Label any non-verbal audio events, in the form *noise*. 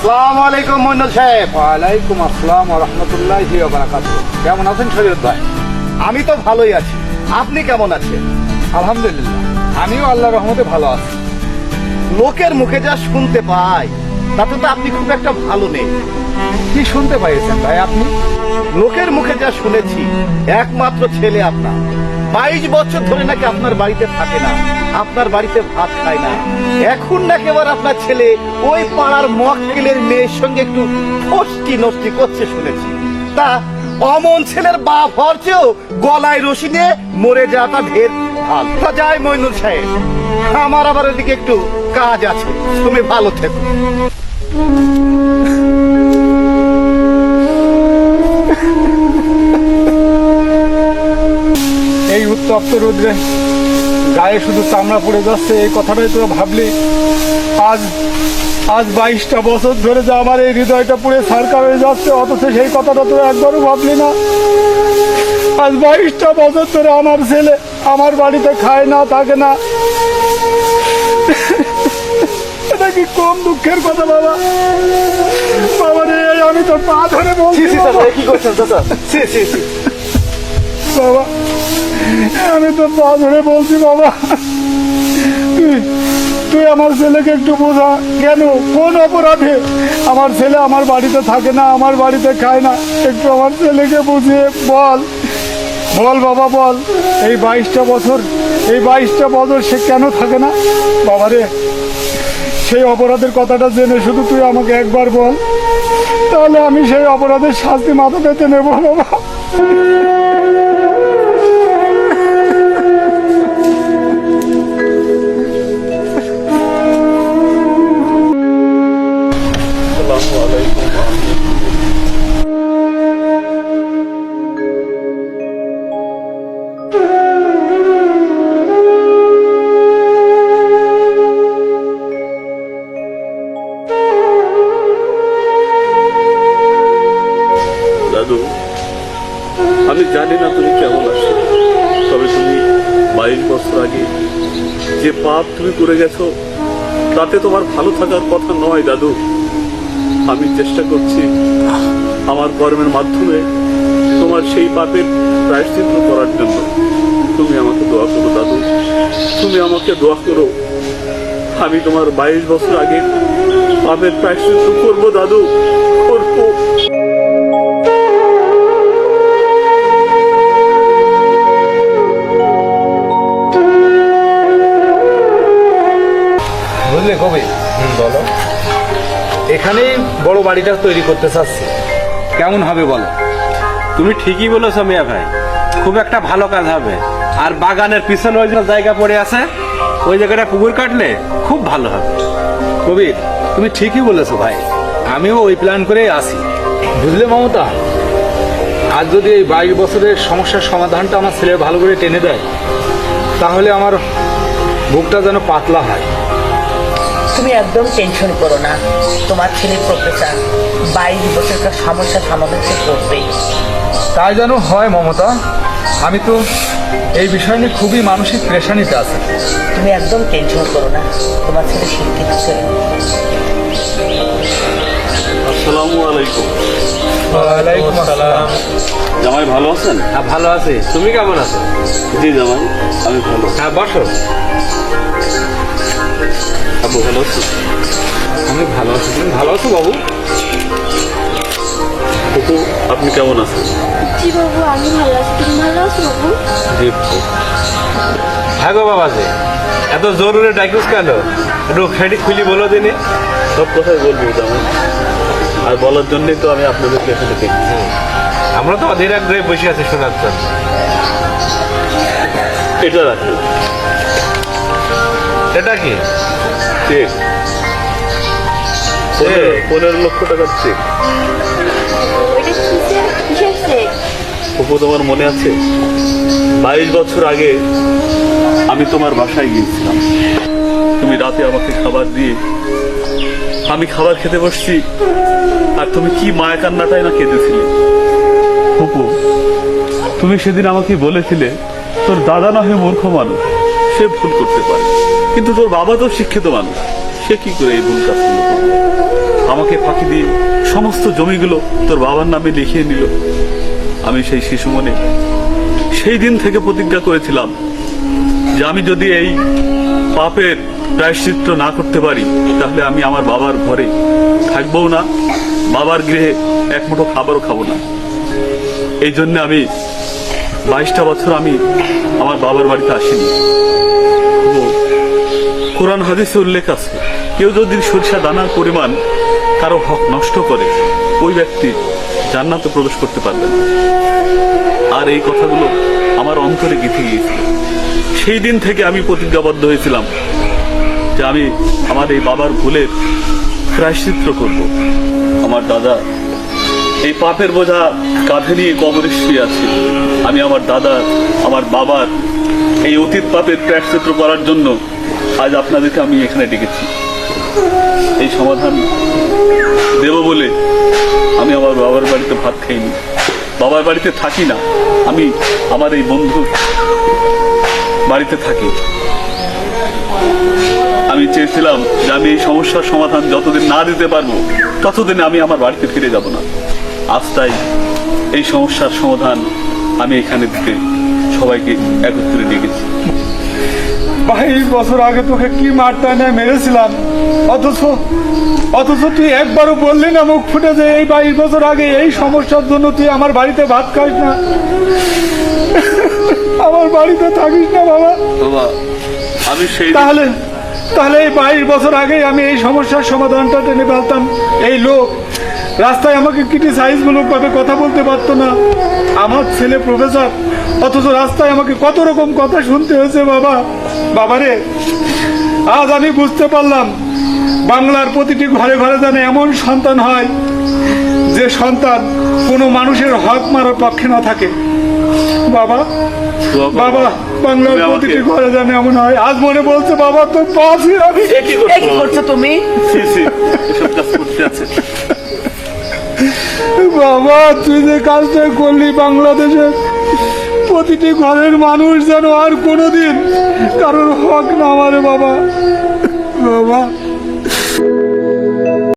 আসসালামু আলাইকুম মইনুল সাহেব। ওয়ালাইকুম আসসালাম রহমতুল্লাহ কেমন আছেন শরীয়ত ভাই? আমি তো ভালোই আছি। আপনি কেমন আছেন? আলহামদুলিল্লাহ। আমিও আল্লাহ রহমতে ভালো আছি। লোকের মুখে যা শুনতে পাই তাতে তো আপনি খুব একটা ভালো নেই। কি শুনতে পাইছেন ভাই আপনি? লোকের মুখে যা শুনেছি একমাত্র ছেলে আপনার। বাইশ বছর ধরে নাকি আপনার বাড়িতে থাকে না, আপনার বাড়িতে ভাত খায় না। এখন নাকি এবার আপনার ছেলে ওই পাড়ার মক্কেলের মেয়ের সঙ্গে একটু ফষ্টি নষ্টি করছে শুনেছি। তা অমন ছেলের বাপ হওয়ার গলায় রশি নিয়ে মরে যাওয়াটা ঢের ভালো। তা যাই মইনুল সাহেব, আমার আবার ওদিকে একটু কাজ আছে, তুমি ভালো থেকো। *laughs* উত্তপ্ত রোদ্রে। গায়ে শুধু চামড়া পড়ে যাচ্ছে এই কথাটাই তো ভাবলি। আজ আজ বাইশটা বছর ধরে যে আমার এই হৃদয়টা পুড়ে সারকা হয়ে যাচ্ছে অথচ সেই কথাটা তো একবারও ভাবলি না। আজ বাইশটা বছর ধরে আমার ছেলে আমার বাড়িতে খায় না থাকে না। এটা কি কম দুঃখের কথা বাবা? বাবা রে আমি তো পা ধরে বলছি। কি করছেন বাবা আমি তো পা ধরে বলছি, বাবা। তুই আমার ছেলেকে একটু বোঝা। কেন? কোন অপরাধে? আমার ছেলে আমার বাড়িতে থাকে না, আমার বাড়িতে খায় না। একটু আমার ছেলেকে বুঝিয়ে বল। বল, বাবা, বল। এই বাইশটা বছর, এই বাইশটা বছর সে কেন থাকে না? বাবা রে, সেই অপরাধের কথাটা জেনে শুধু তুই আমাকে একবার বল। তাহলে আমি সেই অপরাধের শাস্তি মাথা পেতে নেব, বাবা। জানি না তুমি কেমন আছো, তবে তুমি বাইশ বছর আগে যে পাপ তুমি করে গেছো, তাতে তোমার ভালো থাকার কথা নয়, দাদু। আমি চেষ্টা করছি আমার কর্মের মাধ্যমে তোমার সেই পাপের প্রায়শ্চিত্ত করার জন্য। তুমি আমাকে দোয়া করো, দাদু। তুমি আমাকে দোয়া করো। আমি তোমার বাইশ বছর আগে পাপের প্রায়শ্চিত্ত করব, দাদু। করব বাড়িটা তৈরি করতে চাচ্ছি। কেমন হবে বলো? তুমি ঠিকই বলেছ মিয়া ভাই। খুব একটা ভালো কাজ হবে। আর বাগানের পিছনে ওই জায়গা পড়ে আছে, ওই জায়গাটা পুকুর কাটলে খুব ভালো হবে। কবির, তুমি ঠিকই বলেছ ভাই। আমিও ওই প্ল্যান করেই আসি বুঝলে মমতা? আজ যদি এই বাইশ বছরের সমস্যার সমাধানটা আমার ছেলে ভালো করে টেনে দেয়, তাহলে আমার বুকটা যেন পাতলা হয়। তুমি একদম টেনশন করো না। তোমার ছেলের প্রফেসর বাইশ বছরকার সমস্যা সমাধান সে করবেই তাই যেন হয় মমতা আমি তো এই বিষয় নিয়ে খুবই মানসিক প্রেশানিতে আছি। তুমি একদম টেনশন করো না তোমার ছেলে শিক্ষিত ছেলে আসসালামু আলাইকুম। ওয়ালাইকুম আসসালাম। জামাই ভালো আছেন? হ্যাঁ ভালো আছি। তুমি কেমন আছো? জি জামাই আমি ভালো। হ্যাঁ বসো। আব্বু ভালো আছেন আমি ভালো আছি। তুমি ভালো আছো বাবু? কুকু আপনি কেমন আছেন? জি বাবু আমি ভালো আছি। তুমি ভালো আছো বাবু? জি বাবু। হ্যাঁ গো বাবাজি এত জরুরি ডাকিস কেন? একটু খেটি খুলি বলো দিনে। সব কথাই বলব জামাই। আর বলার জন্যই তো আমি আপনাদেরকে এখানে দেখি আমরা তো অধীর আগ্রহে বসে আছি শোনার জন্য। এটা রাখেন এটা কি? চেক পনেরো। লক্ষ টাকার চেক কুকু তোমার মনে আছে? বাইশ বছর আগে আমি তোমার বাসায় গিয়েছিলাম। তুমি রাতে আমাকে খাবার দিয়ে আমি খাবার খেতে বসছি আর তুমি কি মায়া কান্নাটাই না কেঁদেছিলে? হুপু তুমি সেদিন আমাকে বলেছিলে তোর দাদা না হয়ে মূর্খ মানুষ। সে ভুল করতে পারে। কিন্তু তোর বাবা তো শিক্ষিত মানুষ। সে কি করে এই ভুল করবে? আমাকে ফাঁকি দিয়ে সমস্ত জমিগুলো তোর বাবার নামে লিখিয়ে নিল। আমি সেই শিশু মনে সেই দিন থেকে প্রতিজ্ঞা করেছিলাম যে আমি যদি এই পাপের প্রায়শ্চিত্ত না করতে পারি, তাহলে আমি আমার বাবার ঘরে থাকবও না, বাবার গৃহে এক মুঠো খাবারও খাব না। এই জন্য আমি বাইশটা বছর আমি আমার বাবার বাড়িতে আসিনি। কোরআন, হাদিসে উল্লেখ আছে, কেউ যদি সরিষা দানার পরিমাণ কারও হক নষ্ট করে, ওই ব্যক্তি জান্নাতে প্রবেশ করতে পারবে না। আর এই কথাগুলো আমার অন্তরে গেঁথে গিয়েছিল। সেই দিন থেকে আমি প্রতিজ্ঞাবদ্ধ হয়েছিলাম যে আমি আমার এই বাবার ভুলের প্রায়শ্চিত্র করব। আমার দাদা এই পাপের বোঝা কাঁধে নিয়ে কবরে আছে। আমি আমার দাদা আমার বাবার এই অতীত পাপের প্রায়শ্চিত্র করার জন্য আজ আপনাদেরকে আমি এখানে ডেকেছি। এই সমাধান দেব বলে আমি আমার বাবার বাড়িতে ভাত খাইনি। বাবার বাড়িতে থাকি না। আমি আমার এই বন্ধুর বাড়িতে থাকি। আমি চেয়েছিলাম যে আমি এই সমস্যার সমাধান যতদিন না দিতে পারব, ততদিন আমি আমার বাড়িতে ফিরে যাব না। আজ তাই এই সমস্যার সমাধান আমি এখানে দিতে সবাইকে একত্রে ডেকেছি। বাইশ বছর আগে তোকে কি মারটা নিয়ে মেরেছিলাম? অথচ অথচ তুই একবারও বললি না মুখ ফুটে যে এই বাইশ বছর আগে এই সমস্যার জন্য তুই আমার বাড়িতে ভাত খাস না। আমার বাড়িতে থাকিস না বাবা। বাবা আমি সেই তাহলে তাহলে এই বাইশ বছর আগেই আমি এই সমস্যার সমাধানটা টেনে ফেলতাম। এই লোক রাস্তায় আমাকে ক্রিটিসাইজ মূলক ভাবে কথা বলতে পারতো না। আমার ছেলে প্রফেসর অথচ রাস্তায় আমাকে কত রকম কথা শুনতে হয়েছে বাবা। বাবারে আজ আমি বুঝতে পারলাম বাংলার প্রতিটি ঘরে ঘরে যেন এমন সন্তান হয় যে সন্তান কোনো মানুষের হক মারার পক্ষে না থাকে। বাবা বাবা বাংলার প্রতিটি ঘরে যেন এমন হয়। আজ মনে বলছে বাবা তোর পাশে আমি এ কি এ করছ কি করছ তুমি? বাবা, তুই যে কাজটা করলি বাংলাদেশের প্রতিটি ঘরের মানুষ যেন আর কোনোদিন কারোর হক না আমার বাবা। বাবা